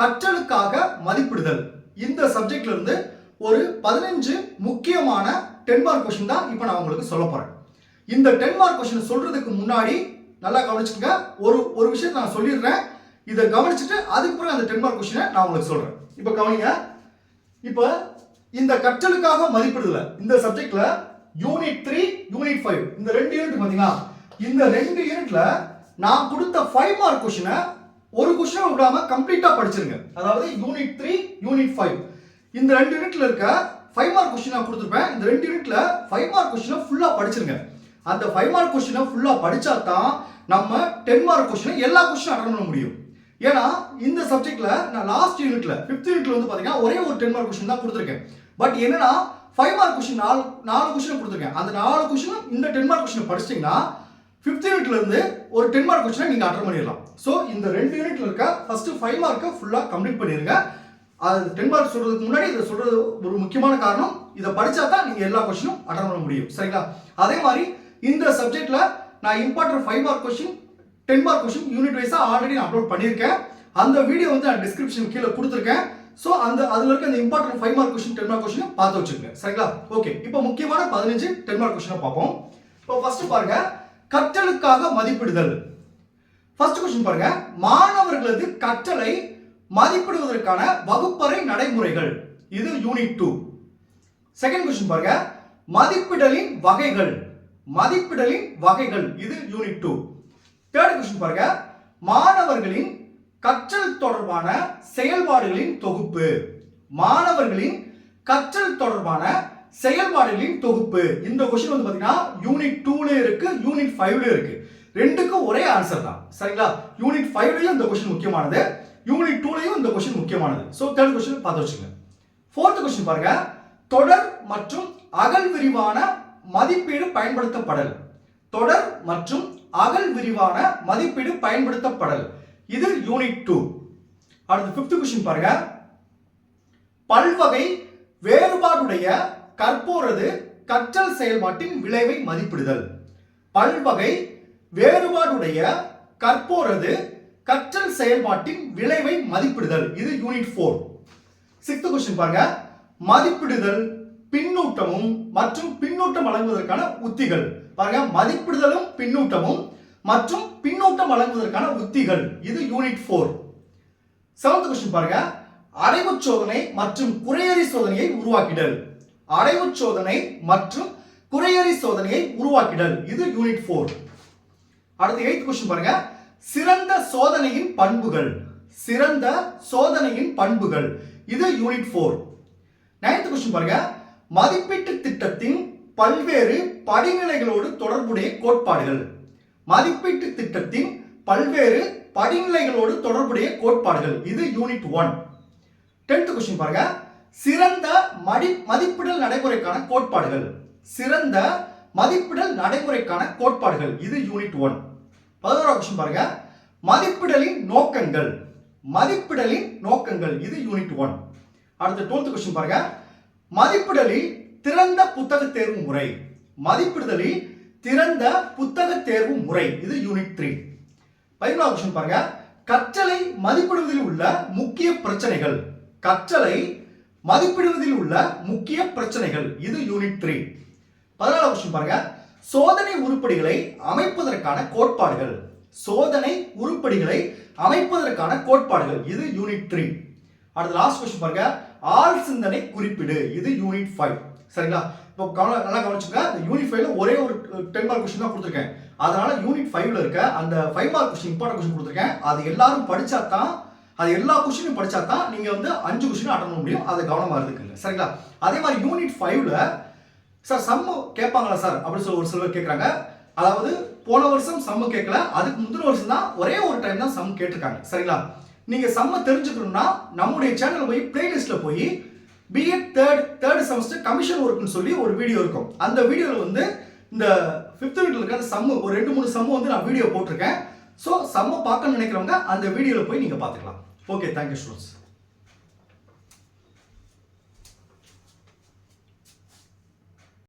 கற்றலுக்காக மதிப்பிடுதல். இந்த சப்ஜெக்ட்ல இருந்து ஒரு பதினஞ்சு முக்கியமான டென் மார்க் கொஸ்டின் தான் இப்போ நான் உங்களுக்கு சொல்ல போறேன். இந்த டென் மார்க் கொஸ்டின் சொல்றதுக்கு முன்னாடி நல்லா கவனிச்சுக்கங்க. ஒரு ஒரு விஷயத்தை நான் சொல்லிடுறேன். இதை கவனிச்சுட்டு அதுக்கு பிறகு அந்த டென் மார்க் கொஸ்டினை நான் உங்களுக்கு சொல்றேன். இப்போ கவனிங்க. இப்போ இந்த கற்றலுக்காக மதிப்பிடுதல் இந்த சப்ஜெக்ட்ல யூனிட் த்ரீ யூனிட் ஃபைவ் இந்த ரெண்டு யூனிட் பார்த்தீங்கன்னா இந்த ரெண்டு யூனிட்ல நான் கொடுத்த ஃபைவ் மார்க் கொஸ்டினை ஒரு கொஸ்டினும் விடாம கம்ப்ளீட்டா படிச்சிருங்க. அதாவது யூனிட் த்ரீ யூனிட் ஃபைவ் இந்த ரெண்டு யூனிட்ல இருக்க ஃபைவ் மார்க் கொஸ்டின் நான் கொடுத்துருப்பேன். இந்த ரெண்டு யூனிட்ல ஃபைவ் மார்க் கொஸ்டினை ஃபுல்லா படிச்சிருங்க. அந்த ஃபைவ் மார்க் கொஸ்டினை ஃபுல்லா படிச்சா தான் நம்ம டென் மார்க் கொஸ்டினை எல்லா கொஸ்டினும் அட்டன் பண்ண முடியும். ஏன்னா இந்த சப்ஜெக்ட்ல நான் லாஸ்ட் யூனிட்ல ஃபிஃப்த் யூனிட்ல வந்து பாத்தீங்கன்னா ஒரே ஒரு டென் மார்க் கொஸ்டின் தான் கொடுத்துருக்கேன். பட் என்னன்னா ஃபைவ் மார்க் கொஸ்டின் நாலு நாலு கொஸ்டின் கொடுத்துருக்கேன். அந்த நாலு கொஸ்டினும் இந்த டென் மார்க் கொஸ்டின் படிச்சிட்டிங்கன்னா ஃபிஃப்த் யூனிட்லேருந்து ஒரு டென் மார்க் கொஸ்டினை நீங்கள் அட்டன் பண்ணிடலாம். ஸோ இந்த ரெண்டு யூனிட்ல இருக்க ஃபஸ்ட்டு ஃபைவ் மார்க்கை ஃபுல்லாக கம்ப்ளீட் பண்ணிடுங்க அது டென் மார்க் சொல்கிறதுக்கு முன்னாடி இதை சொல்கிறது ஒரு முக்கியமான காரணம். இதை படிச்சா தான் நீங்கள் எல்லா கொஸ்டினும் அட்டன் பண்ண முடியும். சரிங்களா? அதே மாதிரி இந்த சப்ஜெக்டில் நான் important five mark question ten mark question unit வைஸாக ஆல்ரெடி நான் அப்லோட் பண்ணியிருக்கேன். அந்த வீடியோ வந்து நான் டிஸ்கிரிப்ஷன் கீழே கொடுத்துருக்கேன். ஸோ அந்த அதில் இருக்க அந்த important five mark question ten mark question பார்த்து வச்சுருங்க சரிங்களா? ஓகே இப்போ முக்கியமான பதினஞ்சு டென் மார்க் கொஸ்டினை பார்ப்போம். இப்போ ஃபர்ஸ்ட் பாருங்கள் கற்றலுக்காக மதிப்பிடுதல். ஃபர்ஸ்ட் கொஸ்டின் பாருங்க. மாணவர்களது கற்றலை மதிப்பிடுவதற்கான வகுப்பறை நடைமுறைகள். இது யூனிட் டூ செகண்ட் கொஸ்டின் பாருங்க. மதிப்பிடலின் வகைகள். மதிப்பிடலின் வகைகள். இது யூனிட் டூ தேர்ட் கொஸ்டின் பாருங்க. மாணவர்களின் கற்றல் தொடர்பான செயல்பாடுகளின் தொகுப்பு. மாணவர்களின் கற்றல் தொடர்பான செயல்பாடுகளின் தொகுப்பு. இந்த கொஸ்டின் வந்து பாத்தீங்கன்னா யூனிட் டூல இருக்கு யூனிட் ஃபைவ்ல இருக்கு. ரெண்டுக்கும் ஒரே ஆன்சர் தான். சரிங்களா? யூனிட் ஃபைவ்லயும் இந்த கொஸ்டின் முக்கியமானது. யூனிட் டூலையும் இந்த கொஸ்டின் முக்கியமானது. ஸோ தேர்ட் கொஸ்டின் பார்த்து வச்சுங்க ஃபோர்த் கொஸ்டின் பாருங்க. தொடர் மற்றும் அகல் விரிவான மதிப்பீடு பயன்படுத்தப்படல். தொடர் மற்றும் அகல் விரிவான மதிப்பீடு பயன்படுத்தப்படல். இது யூனிட் டூ அடுத்து ஃபிஃப்த் கொஸ்டின் பாருங்க. பல்வகை வேறுபாடுடைய கற்போரது கற்றல் செயல்பாட்டின் விளைவை மதிப்பிடுதல். பல்வகை வேறுபாடுடைய கற்போரது கற்றல் செயல்பாட்டின் விளைவை மதிப்பிடுதல். இது யூனிட் ஃபோர் சிக்ஸ்த் கொஸ்டின் பாருங்க. மதிப்பிடுதல் பின்னூட்டமும் மற்றும் பின்னூட்டம் வழங்குவதற்கான உத்திகள். பாருங்க. மதிப்பிடுதலும் பின்னூட்டமும் மற்றும் பின்னூட்டம் வழங்குவதற்கான உத்திகள். இது யூனிட் ஃபோர் செவன்த் கொஸ்டின் பாருங்க. அடைவு சோதனை மற்றும் குறையறி சோதனையை உருவாக்கிடல். அடைவு சோதனை மற்றும் குறையறி சோதனையை உருவாக்கிடல். இது யூனிட் ஃபோர் அடுத்து எயித் கொஸ்டின் பாருங்க. சிறந்த சோதனையின் பண்புகள். சிறந்த சோதனையின் பண்புகள். இது யூனிட் ஃபோர் நைன்த் கொஸ்டின் பாருங்க. மதிப்பீட்டு திட்டத்தின் பல்வேறு படிநிலைகளோடு தொடர்புடைய கோட்பாடுகள். மதிப்பீட்டு திட்டத்தின் பல்வேறு படிநிலைகளோடு தொடர்புடைய கோட்பாடுகள். இது யூனிட் ஒன் டென்த் கொஸ்டின் பாருங்க. சிறந்த மடி மதிப்பிடல் நடைமுறைக்கான கோட்பாடுகள். சிறந்த மதிப்பிடல் நடைமுறைக்கான கோட்பாடுகள். இது யூனிட் ஒன் பதினோராவது கொஸ்டின் பாருங்க. மதிப்பிடலின் நோக்கங்கள். மதிப்பிடலின் நோக்கங்கள். இது யூனிட் ஒன் அடுத்த டுவெல்த் கொஸ்டின் பாருங்க. மதிப்பிடலில் திறந்த புத்தக தேர்வு முறை. மதிப்பிடுதலில் திறந்த புத்தக தேர்வு முறை. இது யூனிட் த்ரீ பதினொன்றாவது கொஸ்டின் பாருங்க. கற்றலை மதிப்பிடுவதில் உள்ள முக்கிய பிரச்சனைகள். கற்றலை மதிப்பிடுவதில் உள்ள முக்கிய பிரச்சனைகள். இது யூனிட் த்ரீ பதினாலாம் கொஸ்டின் பாருங்க. சோதனை உருப்படிகளை அமைப்பதற்கான கோட்பாடுகள். சோதனை உருப்படிகளை அமைப்பதற்கான கோட்பாடுகள். இது யூனிட் த்ரீ அடுத்த லாஸ்ட் கொஸ்டின் பாருங்க. ஆள் சிந்தனை குறிப்பிடு. இது யூனிட் ஃபைவ் சரிங்களா? இப்போ கவன நல்லா கவனிச்சுங்க இந்த யூனிட் ஃபைவ்ல ஒரே ஒரு டென் மார்க் கொஸ்டின் தான் கொடுத்துருக்கேன். அதனால யூனிட் ஃபைவ்ல இருக்க அந்த five mark question important question கொடுத்துருக்கேன். அது எல்லாரும் படிச்சா தான் அது எல்லா கொஷினும் படிச்சா தான் நீங்க வந்து அஞ்சு கொஷினும் அட்டன் பண்ண முடியும். அதை கவனமா இருக்குங்க சரிங்களா? அதே மாதிரி யூனிட் ஃபைவ்ல சார் சம்மு கேட்பாங்களா சார் அப்படின்னு சொல்லி ஒரு சிலர் கேட்குறாங்க. அதாவது போன வருஷம் சம்மு கேட்கல அதுக்கு முந்தின வருஷம் தான் ஒரே ஒரு டைம் தான் சம் கேட்டிருக்காங்க. சரிங்களா? நீங்க சம்ம தெரிஞ்சுக்கணும்னா நம்முடைய சேனல் போய் பிளேலிஸ்ட்ல போய் B Ed third third semester commission ஒர்க்னு சொல்லி ஒரு வீடியோ இருக்கும். அந்த வீடியோவில் வந்து இந்த ஃபிஃப்த் வீட்டில் இருக்கிற சம்மு ஒரு ரெண்டு மூணு சம்மு வந்து நான் வீடியோ போட்டிருக்கேன். ஸோ செம்ம பார்க்கணும்னு நினைக்கிறவங்க அந்த வீடியோவில் போய் நீங்கள் பார்த்துக்கலாம். Okay thank you students